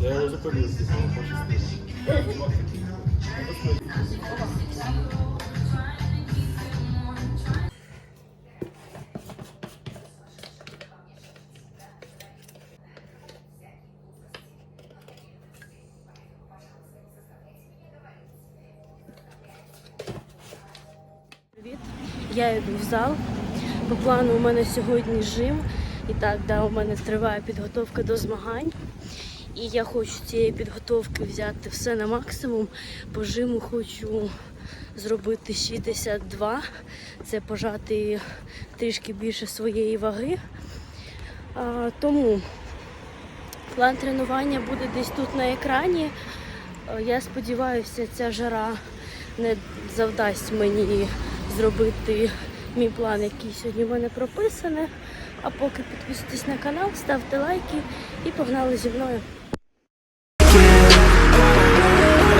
Я его пошестил. Привіт, я йду в зал. По плану у мене сьогодні жим. І так, да, у мене триває підготовка до змагань. І я хочу цієї підготовки взяти все на максимум. По жиму хочу зробити 62. Це пожати трішки більше своєї ваги. А, тому план тренування буде десь тут на екрані. Я сподіваюся, ця жара не завдасть мені зробити мій план, який сьогодні в мене прописаний. А поки підписуйтесь на канал, ставте лайки і погнали зі мною.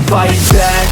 fight back.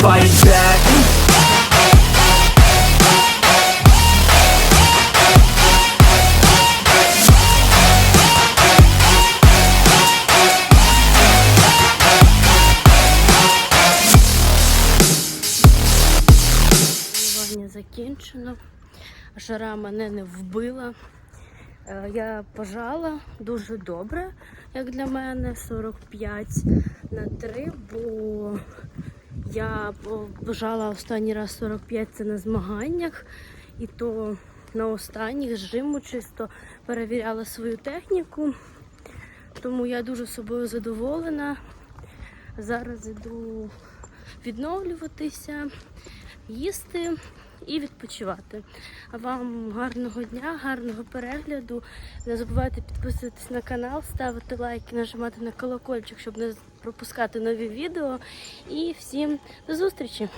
Fight back? Закінчено. Жара мене не вбила. Е, Я пожала дуже добре, як для мене, 45 на 3, бо я бажала останній раз 45 це на змаганнях, і то на останніх з жиму чисто перевіряла свою техніку. Тому я дуже собою задоволена. Зараз іду відновлюватися, їсти і відпочивати. Вам гарного дня, гарного перегляду. Не забувайте підписуватись на канал, ставити лайки, нажимати на колокольчик, щоб не пропускати нові відео. І всім до зустрічі!